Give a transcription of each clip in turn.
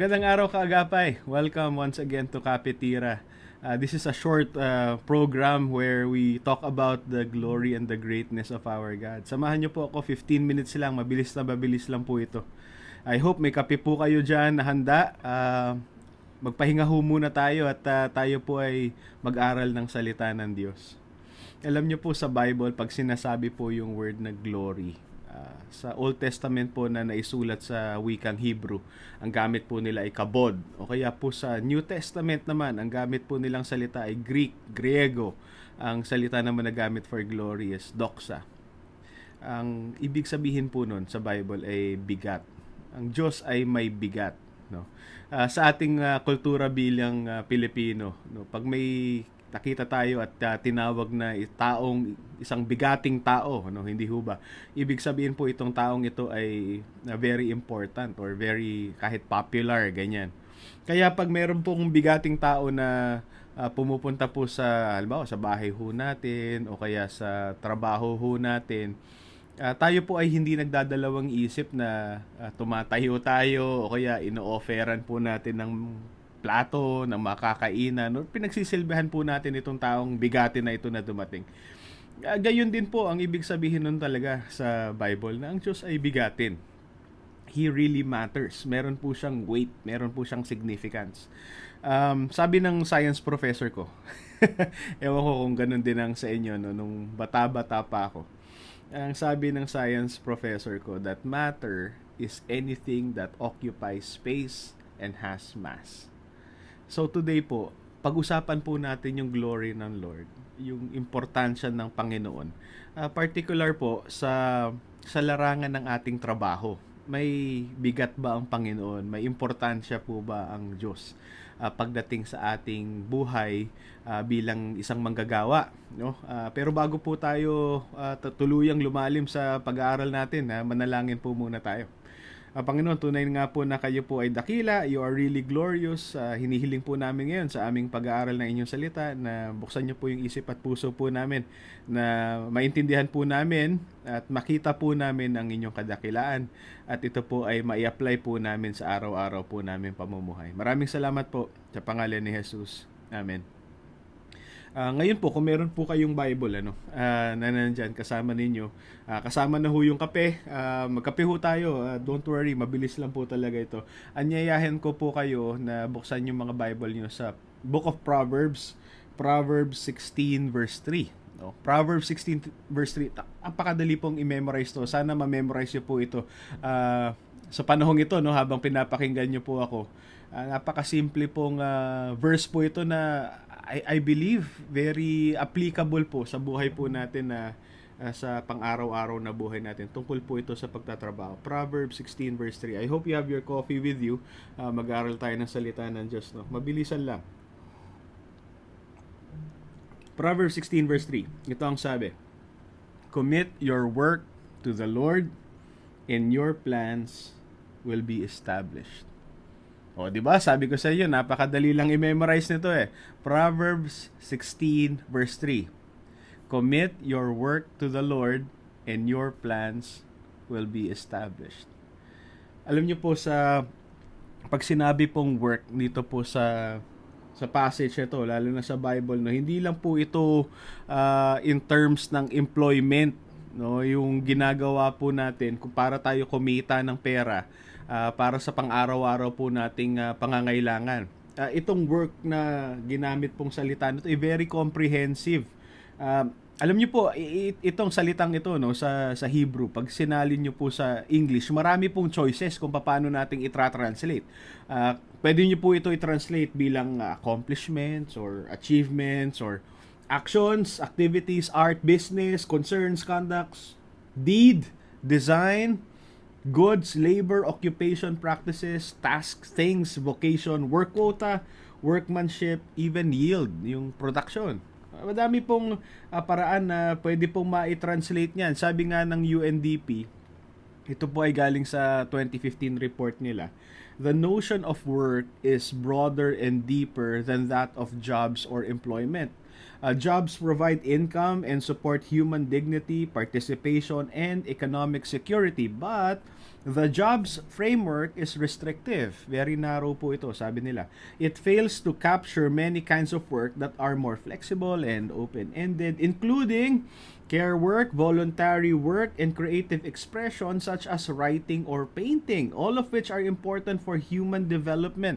Magandang araw kaagapay. Welcome once again to Kapitira. Uh, this is a short uh, program where we talk about the glory and the greatness of our God. Samahan niyo po ako 15 minutes lang, mabilis na mabilis lang po ito. I hope may kape po kayo dyan na handa. Uh, magpahinga ho muna tayo at uh, tayo po ay mag-aral ng salita ng Diyos. Alam niyo po sa Bible, pag sinasabi po yung word na glory, uh, sa Old Testament po na naisulat sa wikang Hebrew, ang gamit po nila ay kabod. O kaya po sa New Testament naman, ang gamit po nilang salita ay Greek, Griego. Ang salita naman na gamit for glory is doxa. Ang ibig sabihin po nun sa Bible ay bigat. Ang Diyos ay may bigat. No? Uh, sa ating uh, kultura bilang uh, Pilipino, no? pag may nakita tayo at uh, tinawag na taong isang bigating tao, no, hindi ho ba? Ibig sabihin po itong taong ito ay uh, very important or very kahit popular ganyan. Kaya pag meron pong bigating tao na uh, pumupunta po sa halimbawa sa bahay ho natin o kaya sa trabaho ho natin, uh, tayo po ay hindi nagdadalawang isip na uh, tumatayo tayo o kaya ino-offeran po natin ng plato, ng makakainan, no? pinagsisilbihan po natin itong taong bigati na ito na dumating. Uh, gayon din po ang ibig sabihin nun talaga sa Bible na ang Diyos ay bigatin. He really matters. Meron po siyang weight, meron po siyang significance. Um, sabi ng science professor ko, ewan ko kung ganun din ang sa inyo no, nung bata-bata pa ako. Ang sabi ng science professor ko that matter is anything that occupies space and has mass. So today po, pag-usapan po natin yung glory ng Lord, yung importansya ng Panginoon. Uh, particular po sa sa larangan ng ating trabaho. May bigat ba ang Panginoon? May importansya po ba ang Diyos uh, pagdating sa ating buhay uh, bilang isang manggagawa, no? Uh, pero bago po tayo uh, tuluyang lumalim sa pag-aaral natin, uh, manalangin po muna tayo. Uh, Panginoon, tunay nga po na kayo po ay dakila, you are really glorious. Uh, hinihiling po namin ngayon sa aming pag-aaral ng inyong salita na buksan niyo po yung isip at puso po namin na maintindihan po namin at makita po namin ang inyong kadakilaan at ito po ay mai-apply po namin sa araw-araw po namin pamumuhay. Maraming salamat po sa pangalan ni Jesus. Amen. Uh, ngayon po, kung meron po kayong Bible, ano, uh, na nandyan kasama ninyo, uh, kasama na ho yung kape, uh, magkape ho tayo, uh, don't worry, mabilis lang po talaga ito. Anyayahin ko po kayo na buksan yung mga Bible nyo sa Book of Proverbs, Proverbs 16 verse 3. No? Proverbs 16 verse 3, napakadali pong i-memorize to. Sana ma-memorize nyo po ito uh, sa panahong ito, no, habang pinapakinggan nyo po ako. Uh, napakasimple pong uh, verse po ito na I, I believe very applicable po sa buhay po natin na uh, sa pang-araw-araw na buhay natin. Tungkol po ito sa pagtatrabaho. Proverbs 16 verse 3. I hope you have your coffee with you. Uh, mag-aaral tayo ng salita ng Diyos. No? Mabilisan lang. Proverbs 16 verse 3. Ito ang sabi. Commit your work to the Lord and your plans will be established. O, di ba? Sabi ko sa iyo, napakadali lang i-memorize nito eh. Proverbs 16 verse 3. Commit your work to the Lord and your plans will be established. Alam niyo po sa pag sinabi pong work dito po sa sa passage ito, lalo na sa Bible, no, hindi lang po ito uh, in terms ng employment, no, yung ginagawa po natin kung para tayo kumita ng pera uh, para sa pang-araw-araw po nating uh, pangangailangan. Uh, itong work na ginamit pong salita nito ay very comprehensive. Uh, alam niyo po, itong salitang ito no sa sa Hebrew, pag sinalin niyo po sa English, marami pong choices kung paano nating i-translate. Uh, pwede niyo po ito i-translate bilang accomplishments or achievements or actions, activities, art, business, concerns, conducts, deed, design, goods, labor, occupation practices, tasks, things, vocation, work quota, workmanship, even yield, yung production. Madami pong uh, paraan na pwede pong ma-translate niyan. Sabi nga ng UNDP, ito po ay galing sa 2015 report nila. The notion of work is broader and deeper than that of jobs or employment. Uh, jobs provide income and support human dignity, participation, and economic security. But the jobs framework is restrictive. Very narrow po ito, sabi nila. It fails to capture many kinds of work that are more flexible and open-ended, including care work, voluntary work, and creative expression such as writing or painting, all of which are important for human development.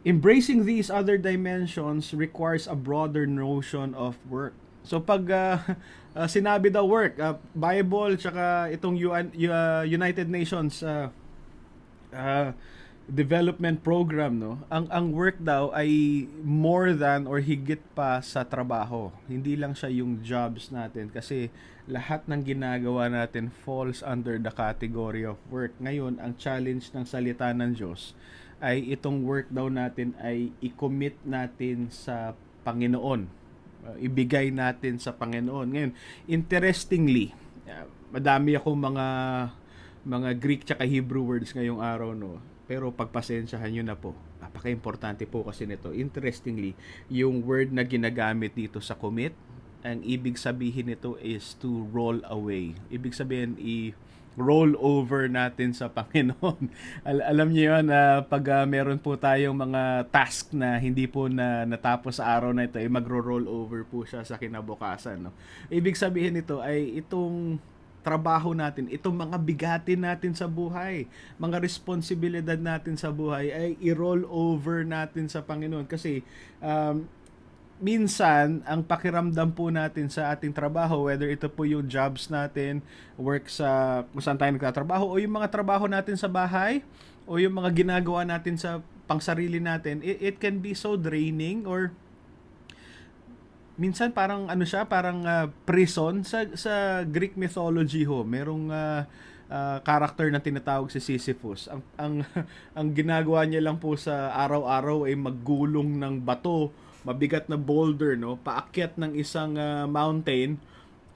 Embracing these other dimensions requires a broader notion of work. So pag uh, uh, sinabi daw work, uh, Bible tsaka itong UN, uh, United Nations uh, uh, development program no, ang ang work daw ay more than or higit pa sa trabaho. Hindi lang siya yung jobs natin kasi lahat ng ginagawa natin falls under the category of work. Ngayon, ang challenge ng salita ng Diyos ay itong work daw natin ay i-commit natin sa Panginoon. Uh, ibigay natin sa Panginoon. Ngayon, interestingly, uh, madami akong mga mga Greek tsaka Hebrew words ngayong araw no. Pero pagpasensyahan nyo na po. Napaka-importante po kasi nito. Interestingly, yung word na ginagamit dito sa commit, ang ibig sabihin nito is to roll away. Ibig sabihin i roll over natin sa Panginoon. Al- alam niyo yan na uh, pag uh, meron po tayong mga task na hindi po na natapos sa araw na ito, ay eh, magro-roll over po siya sa kinabukasan. No? Ibig sabihin nito ay itong trabaho natin, itong mga bigatin natin sa buhay, mga responsibilidad natin sa buhay ay i-roll over natin sa Panginoon kasi um, minsan, ang pakiramdam po natin sa ating trabaho, whether ito po yung jobs natin, work sa kung saan tayo nagtatrabaho, o yung mga trabaho natin sa bahay, o yung mga ginagawa natin sa pangsarili natin, it, it can be so draining or minsan parang ano siya, parang uh, prison sa sa Greek mythology ho. Merong uh, uh, character na tinatawag si Sisyphus. Ang ang ang ginagawa niya lang po sa araw-araw ay maggulong ng bato mabigat na boulder no? Paakyat ng isang uh, mountain.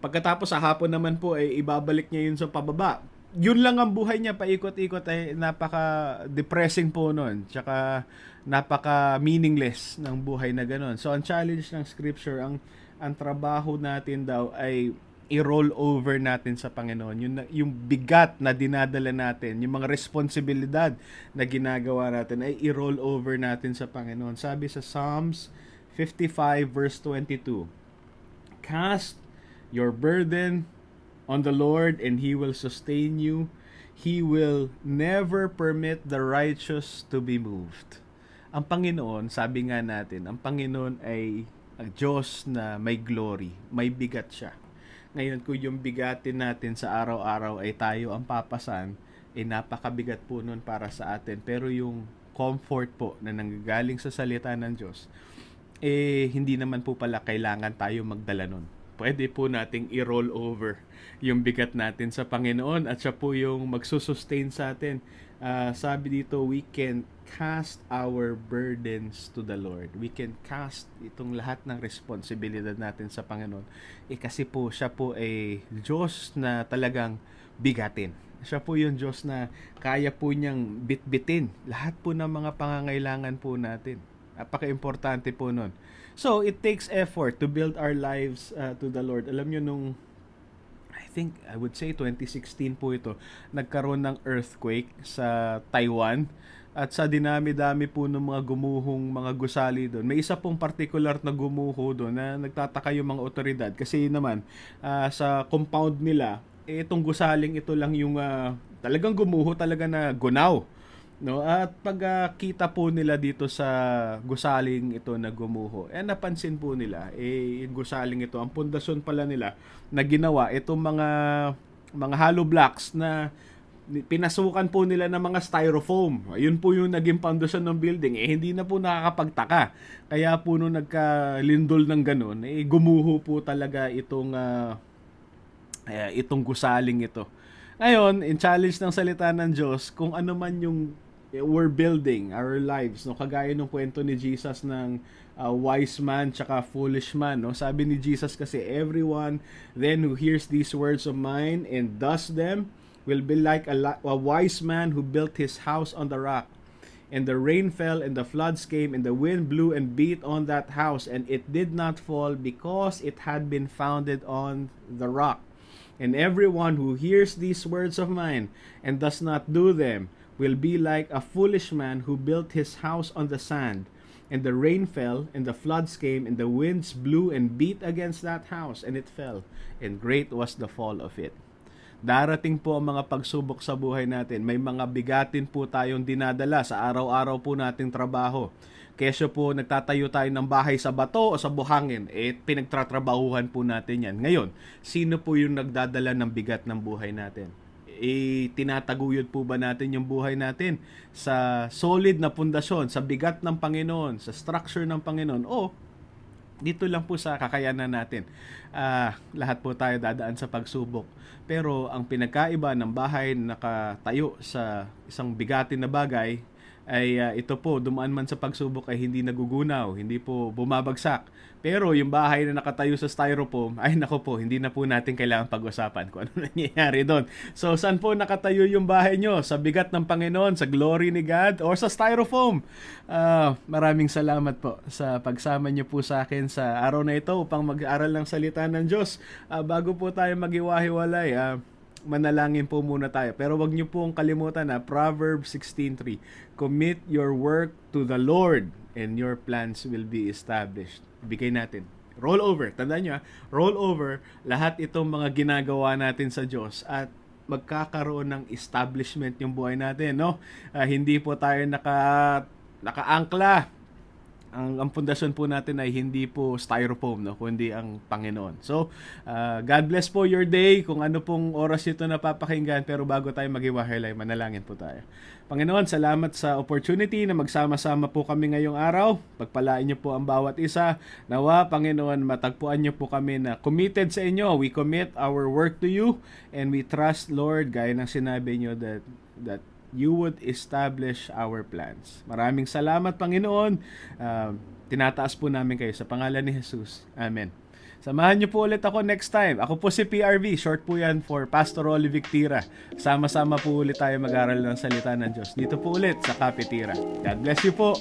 Pagkatapos sa hapon naman po ay eh, ibabalik niya yun sa pababa. Yun lang ang buhay niya paikot-ikot. Ay napaka depressing po noon tsaka napaka meaningless ng buhay na ganun. So ang challenge ng scripture ang ang trabaho natin daw ay i-roll over natin sa Panginoon. Yung, yung bigat na dinadala natin, yung mga responsibilidad na ginagawa natin ay i-roll over natin sa Panginoon. Sabi sa Psalms 55 verse 22. Cast your burden on the Lord and he will sustain you. He will never permit the righteous to be moved. Ang Panginoon, sabi nga natin, ang Panginoon ay ang Diyos na may glory, may bigat siya. Ngayon, kung yung bigatin natin sa araw-araw ay tayo ang papasan, ay eh, napakabigat po nun para sa atin. Pero yung comfort po na nanggagaling sa salita ng Diyos, eh hindi naman po pala kailangan tayo magdala nun. Pwede po nating i-roll over yung bigat natin sa Panginoon at siya po yung magsusustain sa atin. Uh, sabi dito, we can cast our burdens to the Lord. We can cast itong lahat ng responsibilidad natin sa Panginoon. Eh kasi po siya po ay Diyos na talagang bigatin. Siya po yung Diyos na kaya po niyang bitbitin lahat po ng mga pangangailangan po natin. Napaka-importante po nun. So, it takes effort to build our lives uh, to the Lord. Alam nyo nung, I think, I would say 2016 po ito, nagkaroon ng earthquake sa Taiwan. At sa dinami-dami po ng mga gumuhong mga gusali doon, may isa pong particular na gumuho doon na nagtataka yung mga otoridad. Kasi naman, uh, sa compound nila, eh, itong gusaling ito lang yung uh, talagang gumuho talaga na gunaw No? At pagkita uh, po nila dito sa gusaling ito na gumuho, eh napansin po nila, eh gusaling ito, ang pundasyon pala nila na ginawa, itong mga mga hollow blocks na pinasukan po nila ng mga styrofoam. Ayun po yung naging pundasyon ng building. Eh, hindi na po nakakapagtaka. Kaya po nung nagkalindol ng ganun, eh, gumuho po talaga itong, uh, uh, itong gusaling ito. Ngayon, in challenge ng salita ng Diyos, kung ano man yung we're building our lives no? Kagaya ng kwento ni Jesus ng uh, wise man tsaka foolish man no? Sabi ni Jesus kasi everyone then who hears these words of mine and does them will be like a, a wise man who built his house on the rock. And the rain fell, and the floods came, and the wind blew and beat on that house, and it did not fall because it had been founded on the rock. And everyone who hears these words of mine and does not do them will be like a foolish man who built his house on the sand. And the rain fell, and the floods came, and the winds blew and beat against that house, and it fell. And great was the fall of it. Darating po ang mga pagsubok sa buhay natin. May mga bigatin po tayong dinadala sa araw-araw po nating trabaho. Kesyo po nagtatayo tayo ng bahay sa bato o sa buhangin, eh pinagtatrabahuhan po natin yan. Ngayon, sino po yung nagdadala ng bigat ng buhay natin? Eh, tinataguyod po ba natin yung buhay natin sa solid na pundasyon, sa bigat ng Panginoon, sa structure ng Panginoon, o dito lang po sa kakayanan natin. Ah, lahat po tayo dadaan sa pagsubok. Pero ang pinagkaiba ng bahay na nakatayo sa isang bigatin na bagay ay ah, ito po, dumaan man sa pagsubok ay hindi nagugunaw, hindi po bumabagsak. Pero yung bahay na nakatayo sa styrofoam, ay nako po, hindi na po natin kailangan pag-usapan kung ano nangyayari doon. So, saan po nakatayo yung bahay nyo? Sa bigat ng Panginoon, sa glory ni God, or sa styrofoam? Ah, maraming salamat po sa pagsama nyo po sa akin sa araw na ito upang mag-aral ng salita ng Diyos. Ah, bago po tayo mag-iwahiwalay, ah, manalangin po muna tayo. Pero wag niyo pong kalimutan na Proverbs 16.3 Commit your work to the Lord and your plans will be established. Bigay natin. Roll over. Tandaan ha? roll over lahat itong mga ginagawa natin sa Diyos at magkakaroon ng establishment yung buhay natin, no? Ah, hindi po tayo naka nakaangkla ang, ang pundasyon po natin ay hindi po styrofoam, no, kundi ang Panginoon. So, uh, God bless po your day kung ano pong oras ito napapakinggan. Pero bago tayo maghiwalay, manalangin po tayo. Panginoon, salamat sa opportunity na magsama-sama po kami ngayong araw. Pagpalain niyo po ang bawat isa. Nawa, Panginoon, matagpuan niyo po kami na committed sa inyo. We commit our work to you and we trust, Lord, gaya ng sinabi niyo that that you would establish our plans. Maraming salamat, Panginoon. Uh, tinataas po namin kayo sa pangalan ni Jesus. Amen. Samahan niyo po ulit ako next time. Ako po si PRV. Short po yan for Pastor Oli Victira. Sama-sama po ulit tayo mag-aral ng salita ng Diyos. Dito po ulit sa Kapitira. God bless you po.